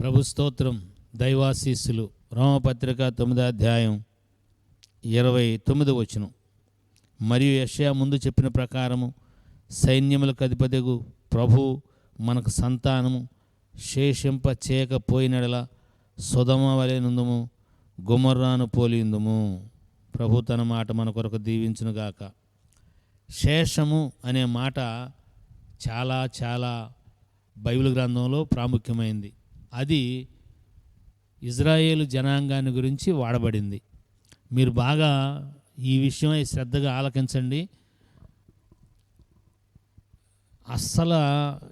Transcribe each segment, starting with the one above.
ప్రభు స్తోత్రం దైవాశీస్సులు. రోమపత్రిక తొమ్మిదో అధ్యాయం ఇరవై తొమ్మిది వచనం. మరియు యషయా ముందు చెప్పిన ప్రకారము సైన్యములకు అధిపతిగు ప్రభు మనకు సంతానము శేషింప చేయకపోయినడల సుధమ వలె నుందుము గుమర్రాను పోలిందుము ప్రభు తన మాట మన కొరకు దీవించునుగాక శేషము అనే మాట చాలా చాలా బైబిల్ గ్రంథంలో ప్రాముఖ్యమైంది. అది ఇజ్రాయేలు జనాంగాన్ని గురించి వాడబడింది. మీరు బాగా ఈ విషయమై శ్రద్ధగా ఆలకించండి. అస్సలు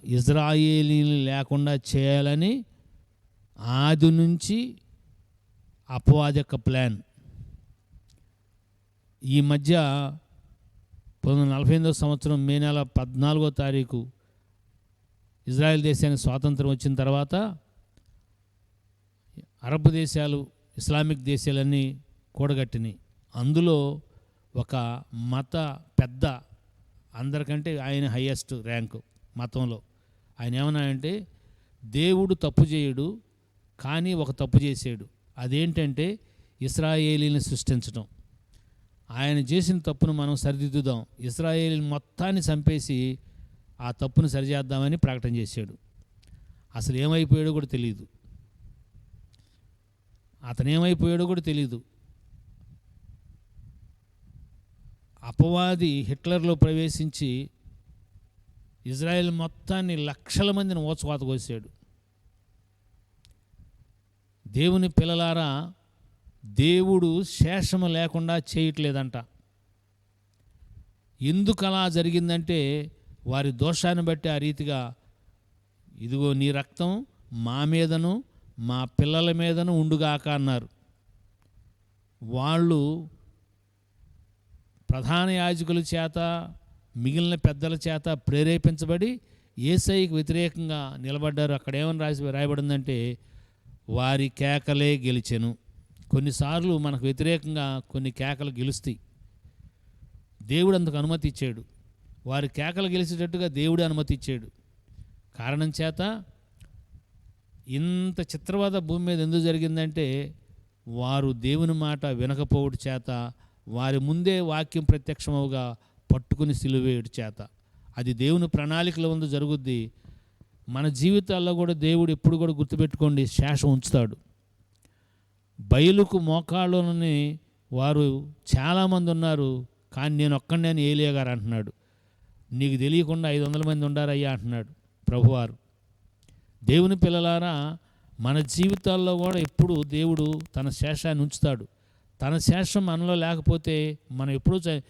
ఇజ్రాయేలీలు లేకుండా చేయాలని ఆది నుంచి అపవాది యొక్క ప్లాన్. ఈ మధ్య పంతొమ్మిది వందల నలభై ఎనిమిదో సంవత్సరం మే నెల పద్నాలుగో తారీఖు ఇజ్రాయెల్ దేశానికి స్వాతంత్రం వచ్చిన తర్వాత అరబ్ దేశాలు ఇస్లామిక్ దేశాలన్నీ కూడగట్టినాయి. అందులో ఒక మత పెద్ద అందరికంటే ఆయన హయ్యెస్ట్ ర్యాంకు మతంలో. ఆయన ఏమన్నాడంటే దేవుడు తప్పు చేయడు కానీ ఒక తప్పు చేసాడు అదేంటంటే ఇస్రాయేలీని సృష్టించడం ఆయన చేసిన తప్పును మనం సరిదిద్దుదాం. ఇస్రాయేలీ మొత్తాన్ని చంపేసి ఆ తప్పును సరిచేద్దామని ప్రకటన చేశాడు. అసలు ఏమైపోయాడో కూడా తెలియదు అతనేమైపోయాడో కూడా తెలియదు అపవాది హిట్లర్లో ప్రవేశించి ఇజ్రాయెల్ మొత్తాన్ని లక్షల మందిని ఓచకోత కోసాడు. దేవుని పిల్లలారా దేవుడు శేషము లేకుండా చేయట్లేదంట. ఎందుకు అలా జరిగిందంటే వారి దోషాన్ని బట్టి ఆ రీతిగా ఇదిగో నీ రక్తం మా మీదను మా పిల్లల మీదను ఉండుగాక అన్నారు. వాళ్ళు ప్రధాన యాజకుల చేత మిగిలిన పెద్దల చేత ప్రేరేపించబడి ఏసైకి వ్యతిరేకంగా నిలబడ్డారు. అక్కడ ఏమని రాసి రాయబడిందంటే వారి కేకలే గెలిచెను. కొన్నిసార్లు మనకు వ్యతిరేకంగా కొన్ని కేకలు గెలుస్తాయి. దేవుడు అందుకు అనుమతి ఇచ్చాడు వారి కేకలు గెలిచేటట్టుగా దేవుడు అనుమతి ఇచ్చాడు కారణం చేత ఇంత చిత్రవాద భూమి మీద ఎందుకు జరిగిందంటే వారు దేవుని మాట వినకపోవడం చేత వారి ముందే వాక్యం ప్రత్యక్షమవుగా పట్టుకుని సిలువేయడం చేత. అది దేవుని ప్రణాళికల ముందు జరుగుద్ది. మన జీవితాల్లో కూడా దేవుడు ఎప్పుడు కూడా గుర్తుపెట్టుకోండి శేషం ఉంచుతాడు. బయలుకు మోకాళ్ళని వారు చాలామంది ఉన్నారు కానీ నేను ఒక్కడే ఏలియా గారు అంటున్నాడు. నీకు తెలియకుండా ఐదు వందల మంది ఉండారయ్యా అంటున్నాడు ప్రభువారు. దేవుని పిల్లలారా మన జీవితాల్లో కూడా ఎప్పుడు దేవుడు తన శేషాన్ని ఉంచుతాడు. తన శేషం మనలో లేకపోతే మనం ఎప్పుడూ చ-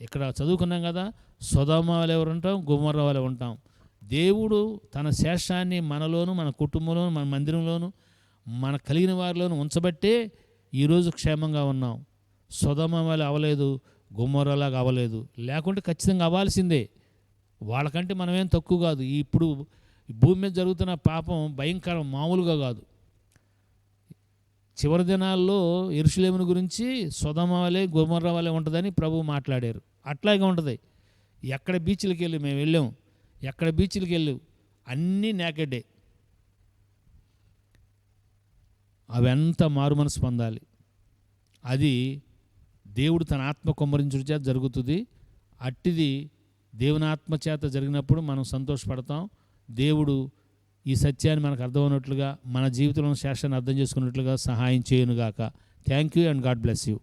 ఇక్కడ చదువుకున్నాం కదా సుధమ వాళ్ళు ఎవరు ఉంటాం గుమ్మర్ర వాళ్ళు ఉంటాం. దేవుడు తన శేషాన్ని మనలోను మన కుటుంబంలోను మన మందిరంలోను మన కలిగిన వారిలోను ఉంచబట్టే ఈరోజు క్షేమంగా ఉన్నాం. సుధమ వాళ్ళు అవ్వలేదు గుమ్మరలాగా అవ్వలేదు. లేకుంటే ఖచ్చితంగా అవ్వాల్సిందే. వాళ్ళకంటే మనమేం తక్కువ కాదు. ఇప్పుడు ఈ భూమి మీద జరుగుతున్న పాపం భయంకరం మామూలుగా కాదు. చివరి దినాల్లో ఎరుషులేముని గురించి సుధమ వలె గుమర్ర వలె ఉంటుందని ప్రభు మాట్లాడారు. అట్లాగే ఉంటుంది. ఎక్కడ బీచ్లకి వెళ్ళి మేము వెళ్ళాం. ఎక్కడ బీచ్లకి వెళ్ళి అన్నీ నేకెడ్డే. అవంతా మారు మనసు పొందాలి. అది దేవుడు తన ఆత్మ కుమ్మరించుడు చేత జరుగుతుంది. అట్టిది దేవుని ఆత్మ చేత జరిగినప్పుడు మనం సంతోషపడతాం. దేవుడు ఈ సత్యాన్ని మనకు అర్థమైనట్లుగా మన జీవితంలో శాస్త్రాన్ని అర్థం చేసుకున్నట్లుగా సహాయం చేయనుగాక. Thank you and god bless you